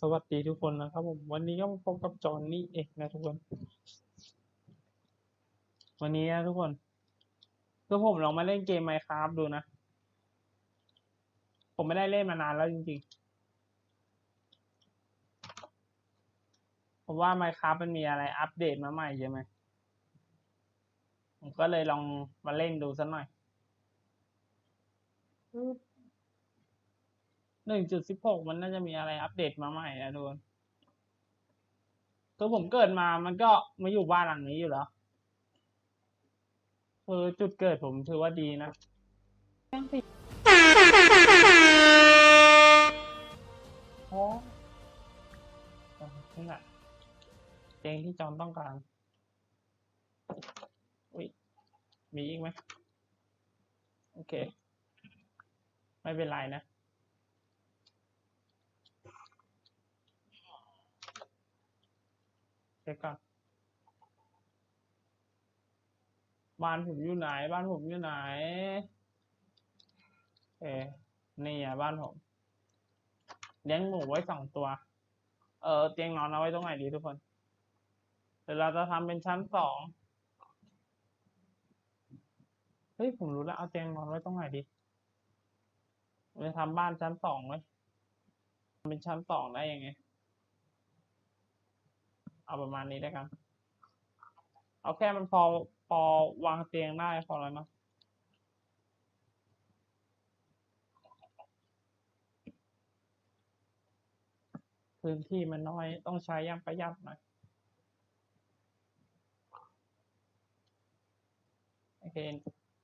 สวัสดีทุกคนนะครับผมวันนี้ก็มาพบกับจอห์นนี่เองนะทุกคน วันนี้นะทุกคนคือผมลองมาเล่นเกม Minecraft ดูนะ ผมไม่ได้เล่นมานานแล้วจริงๆ ผมว่า Minecraft มันมีอะไรอัปเดตมาใหม่ใช่ไหมผมก็เลยลองมาเล่นดูสักหน่อย หนึ่งจุดสิบหกมันน่าจะมีอะไรอัปเดตมาใหม่นะทุกคนคือผมเกิดมามันก็มาอยู่บ้านหลังนี้อยู่แล้วเออจุดเกิดผมถือว่าดีนะโอ้นี่แหละเตียงที่จอมต้องการอุ้ยมีอีกไหมโอเค ไม่เป็นไรนะ เช็คก่อนบ้านผมอยู่ไหน บ้านผมอยู่ไหน เอนี่อะบ้านผมเลี้ยงหมูไว้สองตัว เออเตียงนอนเอาไว้ตรงไหนดีทุกคนเดี๋ยวเราจะทำเป็นชั้นสองเฮ้ยผมรู้แล้วเอาเตียงนอนไว้ตรงไหนดีเราจะทำบ้านชั้นสองไว้เป็นชั้นสองได้ยังไง เอาประมาณนี้แล้วกัน เอาแค่มันพอพอวางเตียงได้พอแล้วเนาะพื้นที่มันน้อยต้องใช้อยังประหยัดหน่อยโอเค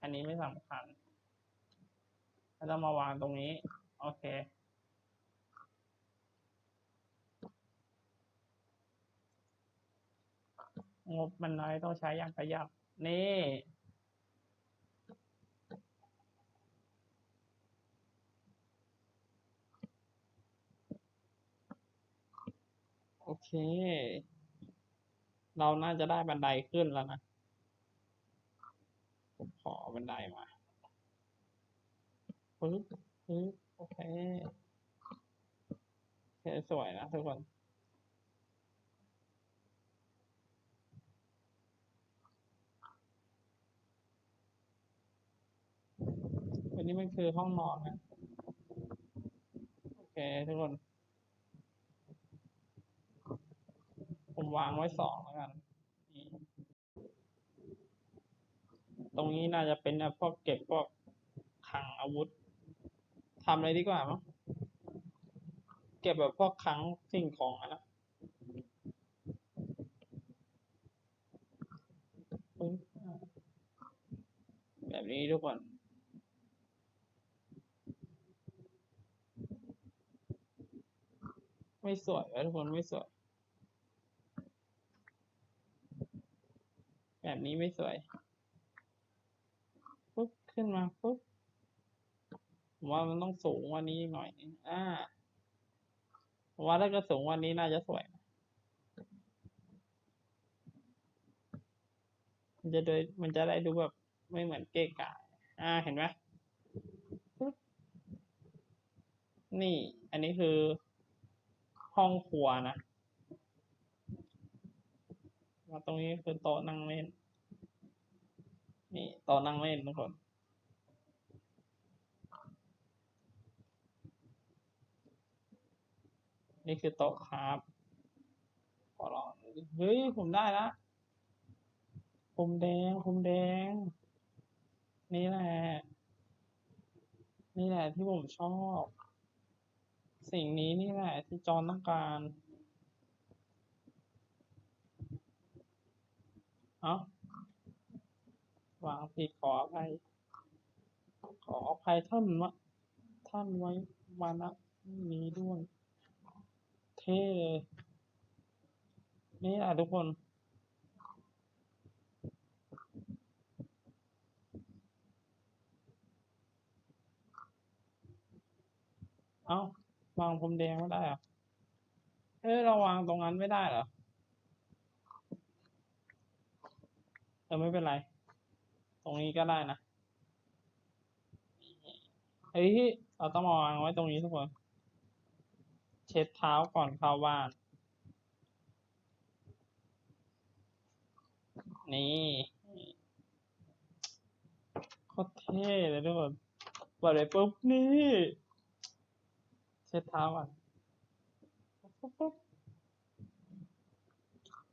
อันนี้ไม่สำคัญเราจะมาวางตรงนี้ โอเค งบมันน้อยต้องใช้อย่างประหยัดนี่โอเค เราน่าจะได้บันไดขึ้นแล้วนะ ผมขอบันไดมาปึ๊บปึ๊บโอเคโอเค สวยนะทุกคน อั นี้มันคือห้องนอนนะโอเคทุกคน ผมวางไว้สองแล้วกันตรงนี้น่าจะเป็นแบบพวกเก็บพวกคลังอาวุธทำเลยดีกว่ามั้งเก็บแบบพวกคลังสิ่งของนะแบบนี้ทุกคน ไม่สวยทุกคนไม่สวย แบบนี้ไม่สวย ปุ๊บ ขึ้นมา ปุ๊บผมว่ามันต้องสูงวันนี้หน่อยนึงอ่าผมว่าถ้าเกิดสูงวันนี้น่าจะสวย มันจะโดยมันจะได้ดูแบบไม่เหมือนเก๊กะอ่า เห็นไหมนี่ อันนี้คือ ห้องครัวนะมาตรงนี้คือโต๊ะนั่งเล่น นี่โต๊ะนั่งเล่นทุกคนนี่คือโต๊ะครับขอลองเฮ้ย ผมได้ละผมแดงผมแดง นี่แหละ นี่แหละที่ผมชอบ สิ่งนี้นี่แหละที่จอนต้องการ เอาวางผิดขออภัย ขออภัยท่านวะท่านไว้มาณนี้ด้วย เท่เลยนี่แหละทุกคนเอ้า วางพรมแดงไม่ได้เหรอเอ้ยเราวางตรงนั้นไม่ได้เหรอเออไม่เป็นไร ตรงนี้ก็ได้นะเฮ้ยเราต้องมาวางไว้ตรงนี้ทุกคน เช็ดเท้าก่อนเข้าบ้าน นี่โคตรเท่เลยทุกคนเปิดไปปุ๊บนี่ เช็ดเท้าก่อนปุ๊บปุ๊บ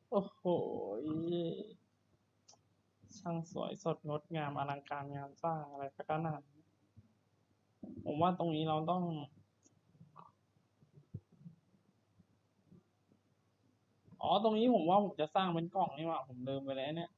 โอ้โห ช่างสวยสดงดงามอลังการงานสร้างอะไรสักขนาดผมว่าตรงนี้เราต้อง อ๋อ ตรงนี้ผมว่าผมจะสร้างเป็นกล่องนี่ว่า ผมลืมไปแล้วเนี่ย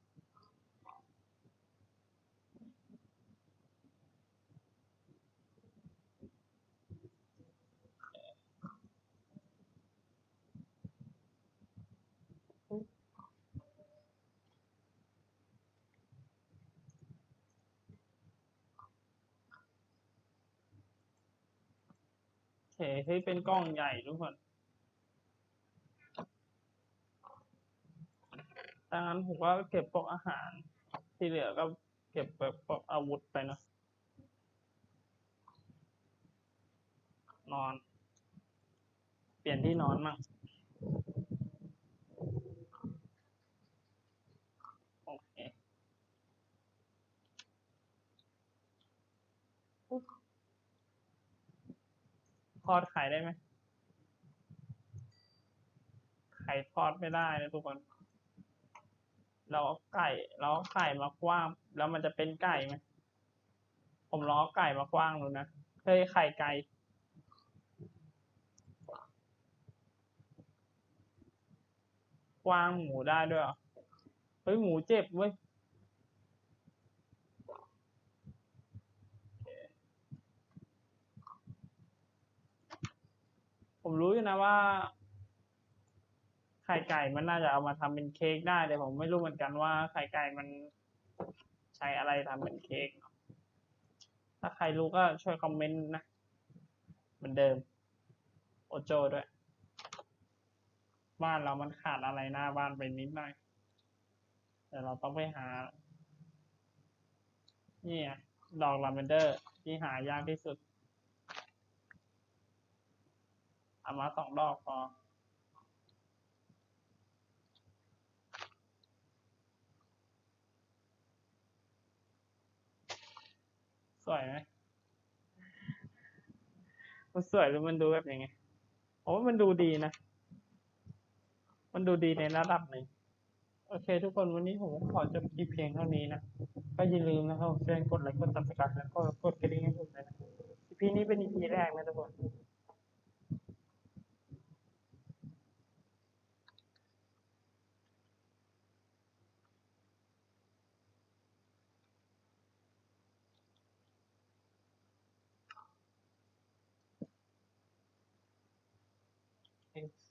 เฮ้ยเป็นกล้องใหญ่ทุกคนดังนั้นผมก็เก็บพวกอาหาร ที่เหลือก็เก็บแบบพวกอาวุธไปเนะ นอน เปลี่ยนที่นอนมั่งโอเค ทอดไข่ได้ไหม ไข่ทอดไม่ได้นะทุกคน เราเอาไก่เราเอาไก่มากว้าง แล้วมันจะเป็นไก่ไหม ผมลองเอไก่มากว้างดูนะเฮ้ยไข่ไก่กว้างหมูได้ด้วยเหรอ เฮ้ยหมูเจ็บเว้ย ผมรู้อยู่นะว่า ไข่ไก่มันน่าจะเอามาทำเป็นเค้กได้แต่ผมไม่รู้เหมือนกันว่าไข่ไก่มันใช้อะไรทำเป็นเค้กถ้าใครรู้ก็ช่วยคอมเมนต์นะเหมือนเดิม โอโจด้วย บ้านเรามันขาดอะไรหน้าบ้านไปนิดหน่อยเดี๋ยวเราต้องไปหา นี่ดอกลาเวนเดอร์ที่หายากที่สุด เอามาสองดอกพอสวยไหมมันสวยหรือมันดูแบบยังไงโอ้มันดูดีนะ มันดูดีในระดับหนึ่งโอเค ทุกคนวันนี้ผมขอจบคลิปเพียงเท่านี้นะ ก็อย่าลืมนะครับช่วยกดไลค์กดติดตามแล้วก็กดกระดิ่งให้ผมด้วยนะ EP นี้เป็น EP แรกนะทุกคน anything.